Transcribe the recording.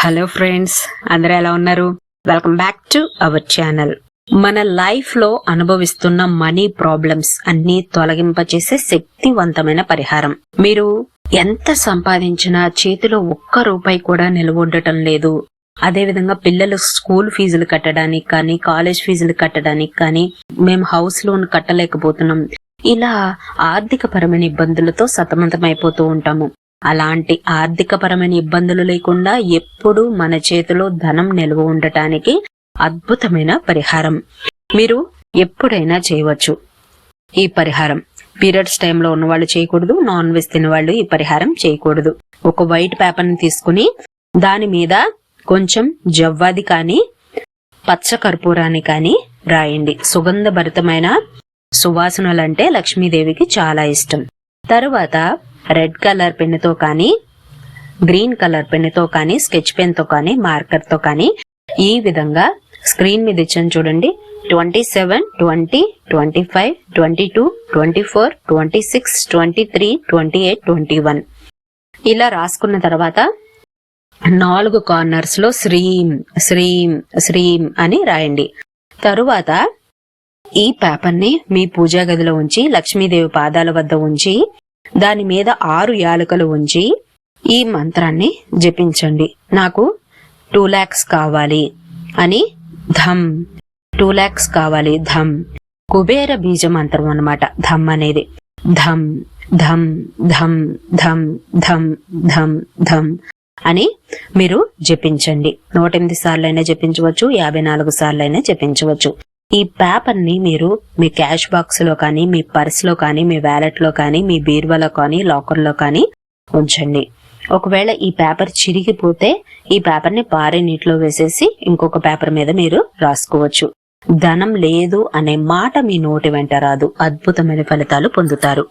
Hello friends అందరూ ఎలా ఉన్నారు? Welcome back to our channel మన లైఫ్లో అనుభవిస్తున్న మనీ ప్రాబ్లమ్స్ అన్ని తొలగింపచేసే శక్తివంతమైన పరిహారం. మీరు ఎంత సంపాదించినా చేతిలో ఒక్క రూపాయి కూడా నిల్వ ఉండటం లేదు. అదేవిధంగా పిల్లలు స్కూల్ ఫీజులు కట్టడానికి కానీ కాలేజ్ ఫీజులు కట్టడానికి కానీ మేము హౌస్ లోన్ కట్టలేకపోతున్నాం. ఇలా ఆర్థిక పరమైన ఇబ్బందులతో సతమతమైపోతూ ఉంటాము. అలాంటి ఆర్థికపరమైన ఇబ్బందులు లేకుండా ఎప్పుడూ మన చేతిలో ధనం నిల్వ ఉండటానికి అద్భుతమైన పరిహారం. మీరు ఎప్పుడైనా చేయవచ్చు. ఈ పరిహారం. పీరియడ్స్ టైంలో ఉన్నవాళ్ళు చేయకూడదు నాన్ వెజ్ తినేవాళ్ళు ఈ పరిహారం చేయకూడదు. ఒక వైట్ పేపర్ని తీసుకుని దాని మీద కొంచెం జవ్వాది కానీ పచ్చ కర్పూరాన్ని కానీ రాయండి. సుగంధభరితమైన సువాసనలంటే లక్ష్మీదేవికి చాలా ఇష్టం. తరువాత రెడ్ కలర్ పెన్నుతో కానీ గ్రీన్ కలర్ పెన్నుతో కానీ స్కెచ్ పెన్తో కానీ మార్కర్తో కానీ ఈ విధంగా స్క్రీన్ మీద ఇచ్చాను చూడండి. Twenty seven twenty twenty five twenty two twenty four twenty six twenty three twenty eight twenty one. ఇలా రాసుకున్న తర్వాత నాలుగు కార్నర్స్లో శ్రీం శ్రీం శ్రీం అని రాయండి. తరువాత ఈ పేపర్ని మీ పూజా గదిలో ఉంచి లక్ష్మీదేవి పాదాల వద్ద ఉంచి దాని మీద ఆరు యాలకులు ఉంచి ఈ మంత్రాన్ని జపించండి. నాకు టూ లాక్స్ కావాలి అని ధమ్. టూ లాక్స్ కావాలి ధమ్. కుబేర బీజ మంత్రం అన్నమాట. ధమ్ అనేది. ధమ్ ధమ్ ధమ్ ధమ్ ధమ్ ధమ్ ధమ్ అని మీరు జపించండి. నూట ఎనిమిది సార్లైనా జపించవచ్చు యాభై నాలుగు సార్లైనా జపించవచ్చు. ఈ పేపర్ని మీరు మీ క్యాష్ బాక్స్లో కానీ మీ పర్స్లో కానీ మీ వ్యాలెట్లో కానీ మీ బీరువాలో కానీ లాకర్లో కానీ ఉంచండి. ఒకవేళ ఈ పేపర్ చిరిగిపోతే ఈ పేపర్ని పారే నీటిలో వేసేసి ఇంకొక పేపర్ మీద మీరు రాసుకోవచ్చు. ధనం లేదు అనే మాట మీ నోటి వెంట రాదు. అద్భుతమైన ఫలితాలు పొందుతారు.